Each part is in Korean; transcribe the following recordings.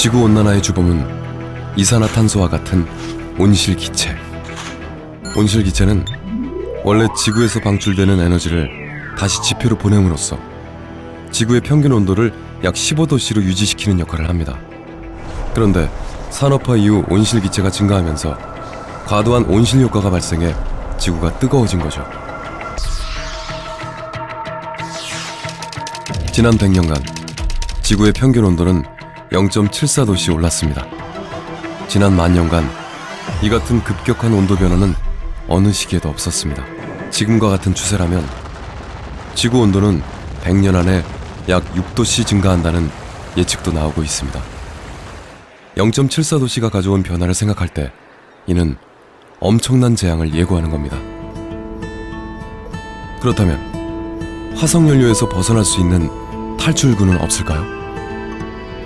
지구 온난화의 주범은 이산화탄소와 같은 온실기체. 온실기체는 원래 지구에서 방출되는 에너지를 다시 지표로 보냄으로써 지구의 평균 온도를 약 15도씨로 유지시키는 역할을 합니다. 그런데 산업화 이후 온실기체가 증가하면서 과도한 온실 효과가 발생해 지구가 뜨거워진 거죠. 지난 100년간 지구의 평균 온도는 0.74도씨 올랐습니다. 지난 만 년간 이 같은 급격한 온도 변화는 어느 시기에도 없었습니다. 지금과 같은 추세라면 지구 온도는 100년 안에 약 6도씨 증가한다는 예측도 나오고 있습니다. 0.74도씨가 가져온 변화를 생각할 때 이는 엄청난 재앙을 예고하는 겁니다. 그렇다면 화석 연료에서 벗어날 수 있는 탈출구는 없을까요?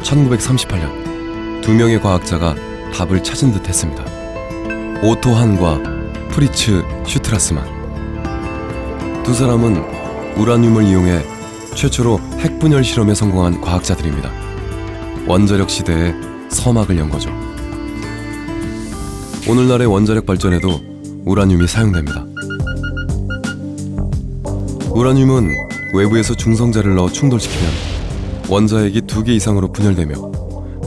1938년 두 명의 과학자가 답을 찾은 듯 했습니다. 오토 한과 프리츠 슈트라스만. 두 사람은 우라늄을 이용해 최초로 핵분열 실험에 성공한 과학자들입니다. 원자력 시대의 서막을 연 거죠. 오늘날의 원자력 발전에도 우라늄이 사용됩니다. 우라늄은 외부에서 중성자를 넣어 충돌시키면 원자핵이 두 개 이상으로 분열되며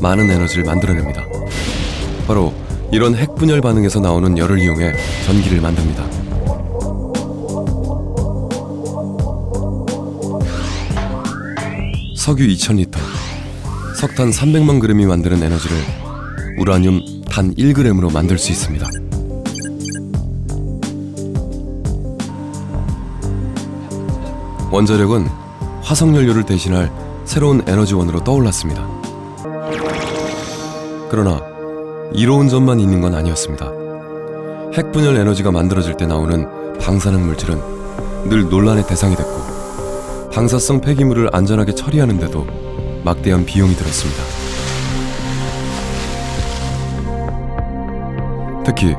많은 에너지를 만들어냅니다. 바로 이런 핵 분열 반응에서 나오는 열을 이용해 전기를 만듭니다. 석유 2000리터, 석탄 300만 그램이 만드는 에너지를 우라늄 단 1g으로 만들 수 있습니다. 원자력은 화석 연료를 대신할 새로운 에너지원으로 떠올랐습니다. 그러나 이로운 점만 있는 건 아니었습니다. 핵분열 에너지가 만들어질 때 나오는 방사능 물질은 늘 논란의 대상이 됐고 방사성 폐기물을 안전하게 처리하는데도 막대한 비용이 들었습니다. 특히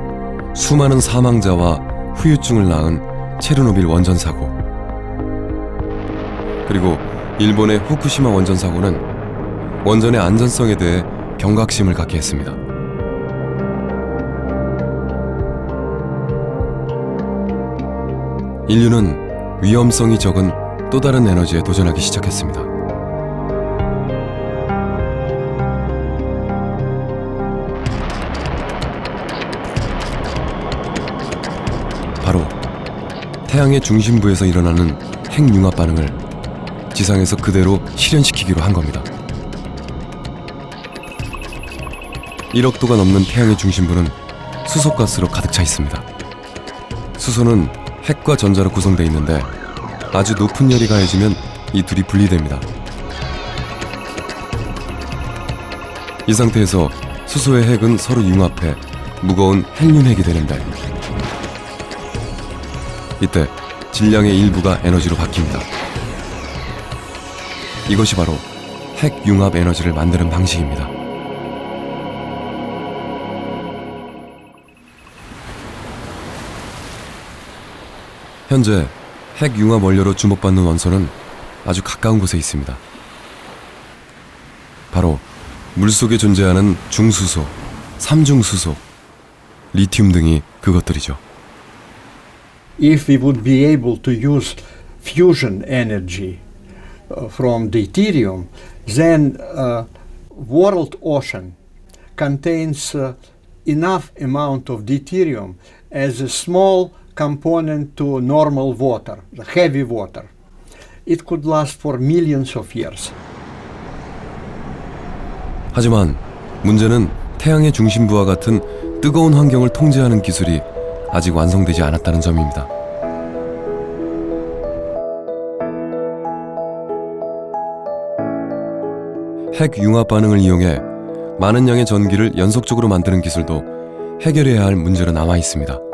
수많은 사망자와 후유증을 낳은 체르노빌 원전 사고 그리고 일본의 후쿠시마 원전 사고는 원전의 안전성에 대해 경각심을 갖게 했습니다. 인류는 위험성이 적은 또 다른 에너지에 도전하기 시작했습니다. 바로 태양의 중심부에서 일어나는 핵융합 반응을 지상에서 그대로 실현시키기로 한 겁니다. 1억 도가 넘는 태양의 중심부는 수소가스로 가득 차 있습니다. 수소는 핵과 전자로 구성되어 있는데 아주 높은 열이 가해지면 이 둘이 분리됩니다. 이 상태에서 수소의 핵은 서로 융합해 무거운 헬륨핵이 되는데 이때 질량의 일부가 에너지로 바뀝니다. 이것이 바로 핵 융합 에너지를 만드는 방식입니다. 현재 핵 융합 원료로 주목받는 원소는 아주 가까운 곳에 있습니다. 바로 물속에 존재하는 중수소, 삼중수소, 리튬 등이 그것들이죠. if we would be able to use fusion energy from deuterium, then uh, world ocean contains uh, enough amount of deuterium as a small component to normal water, the heavy water. It could last for millions of years. 하지만 문제는 태양의 중심부와 같은 뜨거운 환경을 통제하는 기술이 아직 완성되지 않았다는 점입니다. 핵 융합 반응을 이용해 많은 양의 전기를 연속적으로 만드는 기술도 해결해야 할 문제로 남아 있습니다.